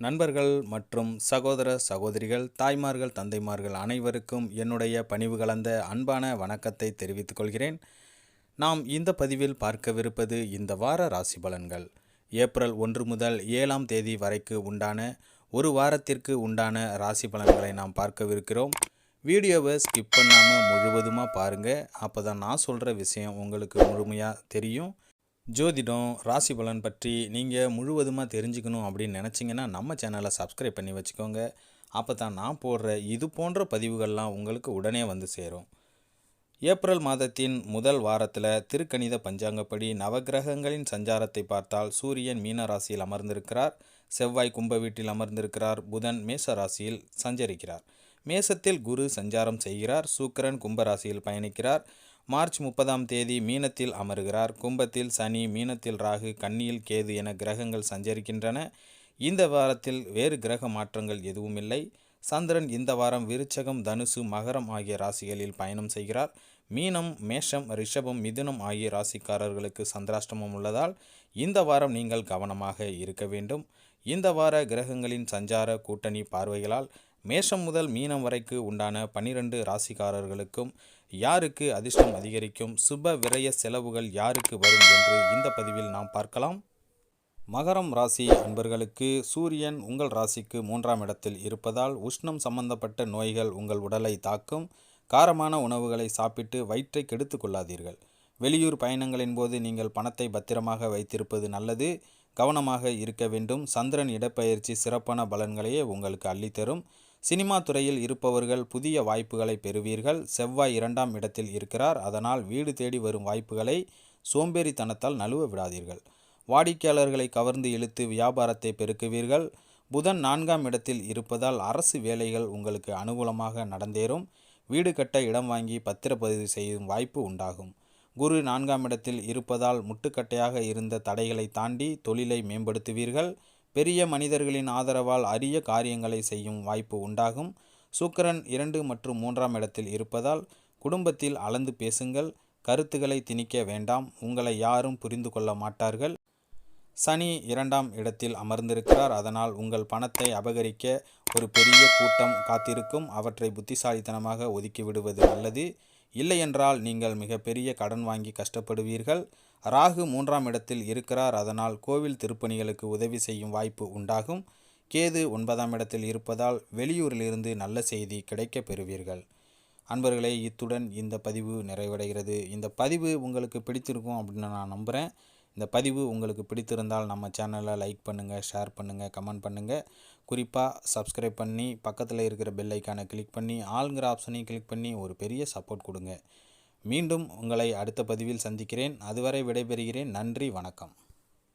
நண்பர்கள் மற்றும் சகோதர சகோதரிகள் தாய்மார்கள் தந்தைமார்கள் அனைவருக்கும் என்னுடைய பணிவு கலந்த அன்பான வணக்கத்தை தெரிவித்துக் கொள்கிறேன். நாம் இந்த பதிவில் பார்க்கவிருப்பது இந்த வார ராசி பலன்கள். ஏப்ரல் ஒன்று முதல் ஏழாம் தேதி வரைக்கு உண்டான ஒரு வாரத்திற்கு உண்டான ராசி பலன்களை நாம் பார்க்கவிருக்கிறோம். வீடியோவை ஸ்கிப் பண்ணாமல் முழுவதுமாக பாருங்கள் அப்போ தான் நான் சொல்கிற விஷயம் உங்களுக்கு முழுமையாக தெரியும். ஜோதிடம் ராசி பலன் பற்றி நீங்கள் முழுவதுமாக தெரிஞ்சுக்கணும் அப்படின்னு நினச்சிங்கன்னா நம்ம சேனலை சப்ஸ்கிரைப் பண்ணி வச்சுக்கோங்க. அப்போ தான் நான் போடுற இது போன்ற பதிவுகள்லாம் உங்களுக்கு உடனே வந்து சேரும். ஏப்ரல் மாதத்தின் முதல் வாரத்தில் திருக்கணித பஞ்சாங்கப்படி நவக்கிரகங்களின் சஞ்சாரத்தை பார்த்தால் சூரியன் மீன ராசியில் அமர்ந்திருக்கிறார். செவ்வாய் கும்ப வீட்டில் அமர்ந்திருக்கிறார். புதன் மேச ராசியில் சஞ்சரிக்கிறார். மேசத்தில் குரு சஞ்சாரம் செய்கிறார். சூக்கரன் கும்ப ராசியில் பயணிக்கிறார். மார்ச் முப்பதாம் தேதி மீனத்தில் அமருகிறார். கும்பத்தில் சனி மீனத்தில் ராகு கன்னியில் கேது என கிரகங்கள் சஞ்சரிக்கின்றன. இந்த வாரத்தில் வேறு கிரக மாற்றங்கள் எதுவும் இல்லை சந்திரன் இந்த வாரம் விருச்சகம் தனுசு மகரம் ஆகிய ராசிகளில் பயணம் செய்கிறார். மீனம் மேஷம் ரிஷபம் மிதுனம் ஆகிய ராசிக்காரர்களுக்கு சந்திராஷ்டமம் உள்ளதால் இந்த வாரம் நீங்கள் கவனமாக இருக்க வேண்டும். இந்த வார கிரகங்களின் சஞ்சார கூட்டணி பார்வைகளால் மேஷம் முதல் மீனம் வரைக்கு உண்டான பனிரெண்டு ராசிக்காரர்களுக்கும் யாருக்கு அதிர்ஷ்டம் அதிகரிக்கும் சுப விரய செலவுகள் யாருக்கு வரும் என்று இந்த பதிவில் நாம் பார்க்கலாம். மகரம் ராசி அன்பர்களுக்கு சூரியன் உங்கள் ராசிக்கு மூன்றாம் இடத்தில் இருப்பதால் உஷ்ணம் சம்பந்தப்பட்ட நோய்கள் உங்கள் உடலை தாக்கும். காரமான உணவுகளை சாப்பிட்டு வயிற்றை கெடுத்து கொள்ளாதீர்கள். வெளியூர் பயணங்களின் போது நீங்கள் பணத்தை பத்திரமாக வைத்திருப்பது நல்லது. கவனமாக இருக்க வேண்டும். சந்திரன் இடப்பெயர்ச்சி சிறப்பான பலன்களையே உங்களுக்கு அள்ளித்தரும். சினிமா துறையில் இருப்பவர்கள் புதிய வாய்ப்புகளை பெறுவீர்கள். செவ்வாய் இரண்டாம் இடத்தில் இருக்கிறார். அதனால் வீடு தேடி வரும் வாய்ப்புகளை சோம்பேறித்தனத்தால் நழுவ விடாதீர்கள். வாடிக்கையாளர்களை கவர்ந்து இழுத்து வியாபாரத்தை பெருக்குவீர்கள். புதன் நான்காம் இடத்தில் இருப்பதால் அரசு வேலைகள் உங்களுக்கு அனுகூலமாக நடந்தேறும். வீடு கட்ட இடம் வாங்கி பத்திரப்பதிவு செய்யும் வாய்ப்பு உண்டாகும். குரு நான்காம் இடத்தில் இருப்பதால் முட்டுக்கட்டையாக இருந்த தடைகளை தாண்டி தொழிலை மேம்படுத்துவீர்கள். பெரிய மனிதர்களின் ஆதரவால் அரிய காரியங்களை செய்யும் வாய்ப்பு உண்டாகும். சுக்கரன் இரண்டு மற்றும் மூன்றாம் இடத்தில் இருப்பதால் குடும்பத்தில் அளந்து பேசுங்கள் கருத்துக்களை திணிக்க வேண்டாம் உங்களை யாரும் புரிந்து கொள்ள மாட்டார்கள். சனி இரண்டாம் இடத்தில் அமர்ந்திருக்கிறார் அதனால் உங்கள் பணத்தை அபகரிக்க ஒரு பெரிய கூட்டம் காத்திருக்கும் அவற்றை புத்திசாலித்தனமாக ஒதுக்கி விடுவது நல்லது. இல்லையென்றால் நீங்கள் மிகப்பெரிய கடன் வாங்கி கஷ்டப்படுவீர்கள். ராகு மூன்றாம் இடத்தில் இருக்கிறார். அதனால் கோவில் திருப்பணிகளுக்கு உதவி செய்யும் வாய்ப்பு உண்டாகும். கேது ஒன்பதாம் இடத்தில் இருப்பதால் வெளியூரிலிருந்து நல்ல செய்தி கிடைக்க பெறுவீர்கள். அன்பர்களே இத்துடன் இந்த பதிவு நிறைவடைகிறது. இந்த பதிவு உங்களுக்கு பிடித்திருக்கும் அப்படின்னு நான் நம்புகிறேன் இந்த பதிவு உங்களுக்கு பிடித்திருந்தால் நம்ம சேனலை லைக் பண்ணுங்கள் ஷேர் பண்ணுங்கள் கமெண்ட் பண்ணுங்கள் குறிப்பாக சப்ஸ்கிரைப் பண்ணி பக்கத்தில் இருக்கிற பெல் ஐக்கானை கிளிக் பண்ணி ஆளுங்கிற ஆப்ஷனையும் கிளிக் பண்ணி ஒரு பெரிய சப்போர்ட் கொடுங்க. மீண்டும் உங்களை அடுத்த பதிவில் சந்திக்கிறேன். அதுவரை விடைபெறுகிறேன். நன்றி வணக்கம்.